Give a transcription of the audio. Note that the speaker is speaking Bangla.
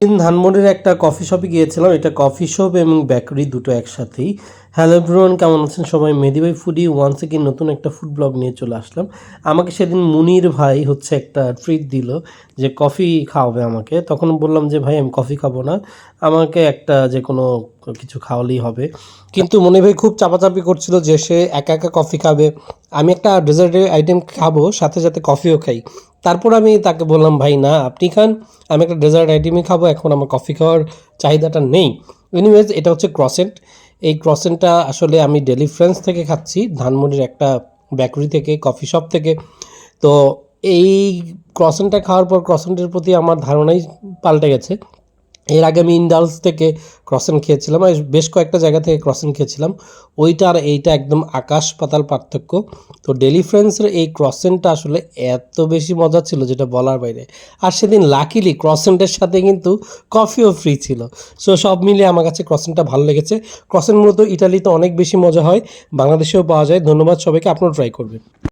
ধানমন্ডির একটা কফি শপে গিয়েছিলাম। এটা কফি শপ এবং বেকারি দুটো একসাথেই। হ্যালো এভরিওয়ান কেমন আছেন সবাই? মেদিবাই ফুডি ওয়ান্স এগেন নতুন একটা ফুড ব্লগ নিয়ে চলে আসলাম। আমাকে সেদিন মুনির ভাই হচ্ছে একটা ট্রিট দিল। যে কফি খাওয়াবে আমাকে, তখন বললাম যে, ভাই, আমি কফি খাব না। আমাকে একটা যে কোনো কিছু খাওয়ালেই হবে। কিন্তু মনে ভাই খুব চাপাচাপি করছিল যে, সে একা একা কফি খাবে। আমি একটা ডেজার্টের আইটেম খাব, সাথে সাথে কফিও খাই। তারপর আমি তাকে বললাম, ভাই, না, আপনি খান। আমি একটা ডেজার্ট আইটেমই খাব, এখন আমার কফি খাওয়ার চাহিদাটা নেই। এনিওয়েজ এটা হচ্ছে ক্রসেন্ট এই ক্রসেন্টটা আসলে আমি ডেলি ফ্রেন্স থেকে খাচ্ছি, ধানমন্ডির একটা বেকারি থেকে কফি শপ থেকে। তো এই ক্রসেন্টটা খাওয়ার পর ক্রসেন্টের প্রতি আমার ধারণাই পাল্টে গেছে। এর আগে আমি ইন্ডালস থেকে ক্রসেন্ট খেয়েছিলাম, আর বেশ কয়েকটা জায়গা থেকে ক্রসেন্ট খেয়েছিলাম। ওইটা আর এইটা একদম আকাশ পাতাল পার্থক্য। তো ডেলি ফ্রেন্ডসের এই ক্রসেন্টটা আসলে এত বেশি মজা ছিল যেটা বলার বাইরে। আর সেদিন লাকিলি ক্রসেন্টের সাথে কিন্তু কফিও ফ্রি ছিল। সো সব মিলিয়ে আমার কাছে ক্রসেন্টটা ভালো লেগেছে। ক্রসেন্ট মূলত ইটালিতে অনেক বেশি মজা হয়, বাংলাদেশেও পাওয়া যায়। ধন্যবাদ সবাইকে আপনারা ট্রাই করবেন।